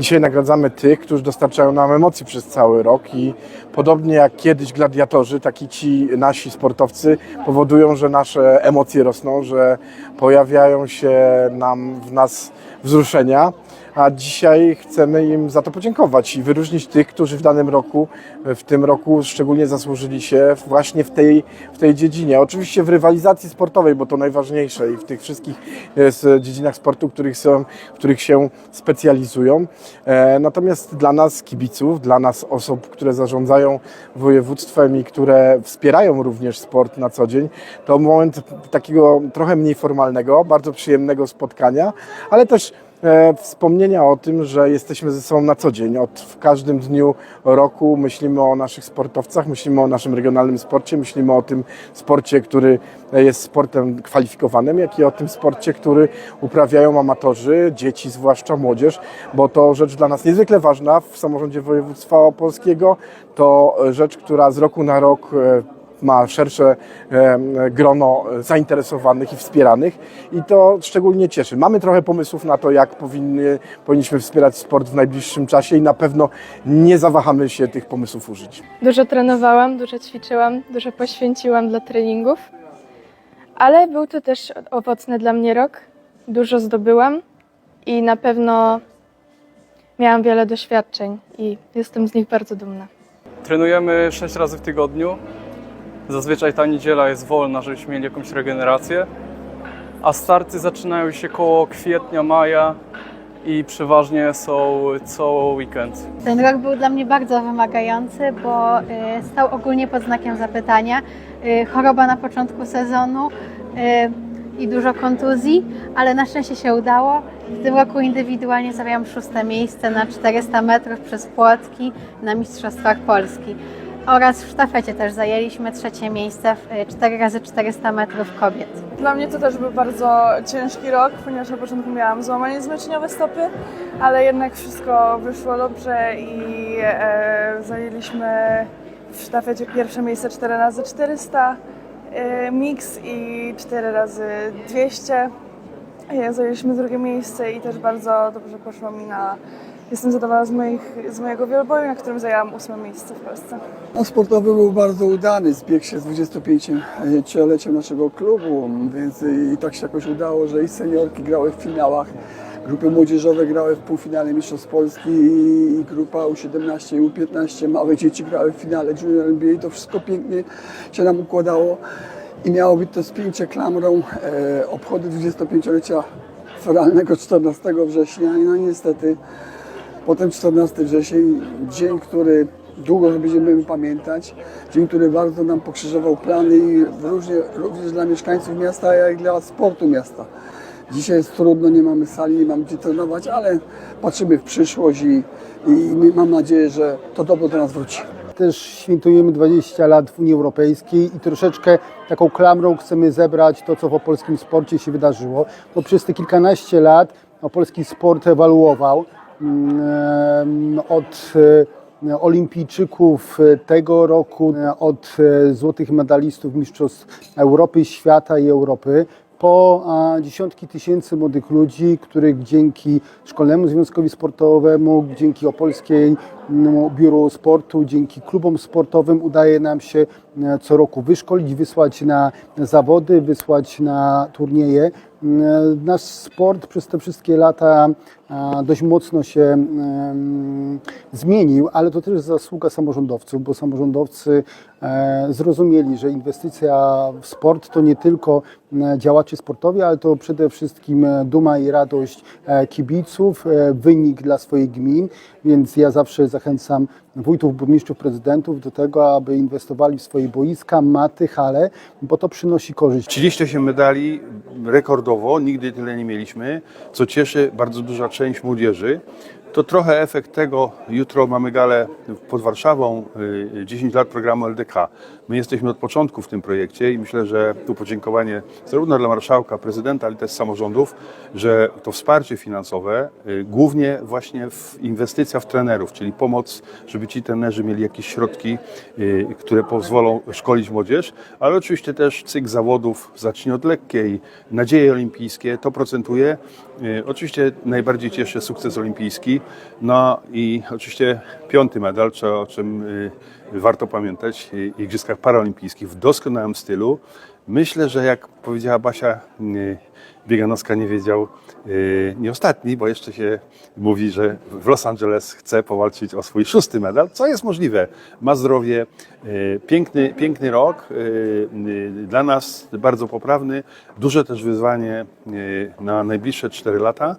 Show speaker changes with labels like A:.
A: Dzisiaj nagradzamy tych, którzy dostarczają nam emocji przez cały rok i podobnie jak kiedyś gladiatorzy, tak i ci nasi sportowcy powodują, że nasze emocje rosną, że pojawiają się nam w nas wzruszenia. A dzisiaj chcemy im za to podziękować i wyróżnić tych, którzy w danym roku, w tym roku szczególnie zasłużyli się właśnie w tej, w tej dziedzinie. Oczywiście w rywalizacji sportowej, bo to najważniejsze i w tych wszystkich e, dziedzinach sportu, których, są, w których się specjalizują. E, Natomiast dla nas kibiców, dla nas osób, które zarządzają województwem i które wspierają również sport na co dzień, to moment takiego trochę mniej formalnego, bardzo przyjemnego spotkania, ale też wspomnienia o tym, że jesteśmy ze sobą na co dzień. Od, w każdym dniu roku myślimy o naszych sportowcach, myślimy o naszym regionalnym sporcie, myślimy o tym sporcie, który jest sportem kwalifikowanym, jak i o tym sporcie, który uprawiają amatorzy, dzieci, zwłaszcza młodzież, bo to rzecz dla nas niezwykle ważna w samorządzie województwa opolskiego. To rzecz, która z roku na rok e, ma szersze em, grono zainteresowanych i wspieranych i to szczególnie cieszy. Mamy trochę pomysłów na to, jak powinny, powinniśmy wspierać sport w najbliższym czasie i na pewno nie zawahamy się tych pomysłów użyć.
B: Dużo trenowałam, dużo ćwiczyłam, dużo poświęciłam dla treningów, ale był to też owocny dla mnie rok. Dużo zdobyłam i na pewno miałam wiele doświadczeń i jestem z nich bardzo dumna.
C: Trenujemy 6 razy w tygodniu. Zazwyczaj ta niedziela jest wolna, żebyśmy mieli jakąś regenerację. A starty zaczynają się koło kwietnia, maja i przeważnie są co weekend.
D: Ten rok był dla mnie bardzo wymagający, bo y, stał ogólnie pod znakiem zapytania. Y, Choroba na początku sezonu y, i dużo kontuzji, ale na szczęście się udało. W tym roku indywidualnie zajęłam szóste miejsce na 400 metrów przez Płotki na Mistrzostwach Polski. Oraz w sztafecie też zajęliśmy trzecie miejsce w y, 4 razy 400 metrów kobiet.
E: Dla mnie to też był bardzo ciężki rok, ponieważ na początku miałam złamanie zmęczeniowe stopy, ale jednak wszystko wyszło dobrze i e, zajęliśmy w sztafecie pierwsze miejsce 4 razy 400 e, mix i 4 razy 200 E, Zajęliśmy drugie miejsce i też bardzo dobrze poszło mi na... Jestem zadowolona z, moich, z mojego wieloboju, na którym zajęłam ósme miejsce w Polsce.
F: No, sportowy był bardzo udany, zbiegł się z 25-leciem naszego klubu, więc i tak się jakoś udało, że i seniorki grały w finałach, grupy młodzieżowe grały w półfinale Mistrzostw Polski i grupa U17 i U15, małe dzieci grały w finale Junior NBA, to wszystko pięknie się nam układało i miało być to spięcie klamrą e, obchody 25-lecia feralnego 14 września i no niestety Potem 14 wrzesień, dzień, który długo będziemy pamiętać, dzień, który bardzo nam pokrzyżował plany i różnie, również dla mieszkańców miasta, jak i dla sportu miasta. Dzisiaj jest trudno, nie mamy sali, nie mamy gdzie trenować, ale patrzymy w przyszłość i, i mam nadzieję, że to dobro do nas wróci.
G: też świętujemy 20 lat w Unii Europejskiej i troszeczkę taką klamrą chcemy zebrać to, co w opolskim sporcie się wydarzyło. Bo przez te kilkanaście lat opolski sport ewaluował mm, od e, olimpijczyków tego roku, e, od e, złotych medalistów Mistrzostw Europy, świata i Europy, po dziesiątki tysięcy młodych ludzi, których dzięki Szkolnemu Związkowi Sportowemu, dzięki Opolskiej Biuru Sportu, dzięki klubom sportowym udaje nam się co roku wyszkolić, wysłać na zawody, wysłać na turnieje. Mm, Nasz sport przez te wszystkie lata a, dość mocno się zmienił, ale to też zasługa samorządowców, bo samorządowcy e, zrozumieli, że inwestycja w sport to nie tylko e, działacze sportowi, ale to przede wszystkim e, duma i radość e, kibiców, e, wynik dla swoich gmin, więc ja zawsze zachęcam wójtów, burmistrzów, prezydentów do tego, aby inwestowali w swoje boiska, maty, hale, bo to przynosi korzyść.
H: 38 medali rekordowo, nigdy tyle nie mieliśmy, co cieszy bardzo duża część młodzieży. To trochę efekt tego, jutro mamy galę pod Warszawą, y, 10 lat programu LDK. My jesteśmy od początku w tym projekcie i myślę, że tu podziękowanie zarówno dla marszałka, prezydenta, ale też samorządów, że to wsparcie finansowe, y, głównie właśnie w inwestycja w trenerów, czyli pomoc, żeby ci trenerzy mieli jakieś środki, y, które pozwolą szkolić młodzież, ale oczywiście też cykl zawodów zacznie od lekkiej, nadzieje olimpijskie, to procentuje. Y, Oczywiście najbardziej cieszy sukces olimpijski, no i oczywiście piąty medal, o czym y, warto pamiętać, y, Igrzyskach Paraolimpijskich w doskonałym stylu. Myślę, że jak powiedziała Basia, y, Bieganowska nie wiedział nie ostatni, bo jeszcze się mówi, że w Los Angeles chce powalczyć o swój szósty medal, co jest możliwe. Ma zdrowie, piękny, piękny rok, dla nas bardzo poprawny, duże też wyzwanie na najbliższe cztery lata.